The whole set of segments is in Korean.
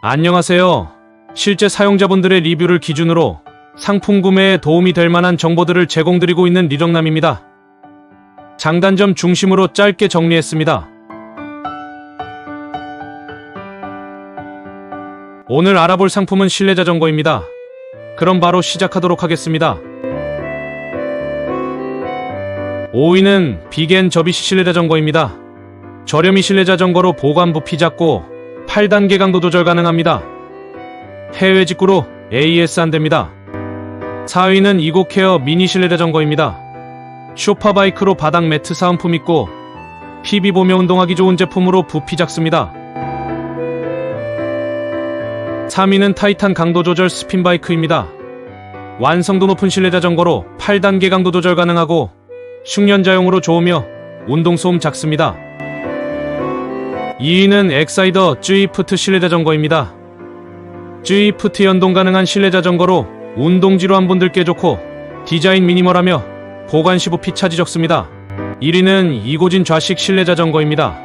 안녕하세요. 실제 사용자분들의 리뷰를 기준으로 상품 구매에 도움이 될 만한 정보들을 제공드리고 있는 리정남입니다. 장단점 중심으로 짧게 정리했습니다. 오늘 알아볼 상품은 실내 자전거입니다. 그럼 바로 시작하도록 하겠습니다. 5위는 비겐 접이식 실내 자전거입니다. 저렴이 실내 자전거로 보관 부피 작고 8단계 강도 조절 가능합니다. 해외 직구로 AS 안 됩니다. 4위는 이고케어 미니 실내 자전거입니다. 쇼파 바이크로 바닥 매트 사은품 있고 PB 보며 운동하기 좋은 제품으로 부피 작습니다. 3위는 타이탄 강도 조절 스핀 바이크입니다. 완성도 높은 실내 자전거로 8단계 강도 조절 가능하고 숙련자용으로 좋으며 운동 소음 작습니다. 2위는 엑사이더 쯔이프트 실내 자전거입니다. 쯔이프트 연동 가능한 실내 자전거로 운동 지루한 분들께 좋고 디자인 미니멀하며 보관 시 부피 차지 적습니다. 1위는 이고진 좌식 실내 자전거입니다.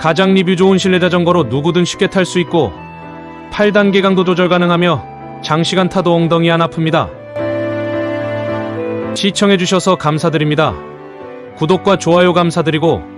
가장 리뷰 좋은 실내 자전거로 누구든 쉽게 탈 수 있고 8단계 강도 조절 가능하며 장시간 타도 엉덩이 안 아픕니다. 시청해주셔서 감사드립니다. 구독과 좋아요 감사드리고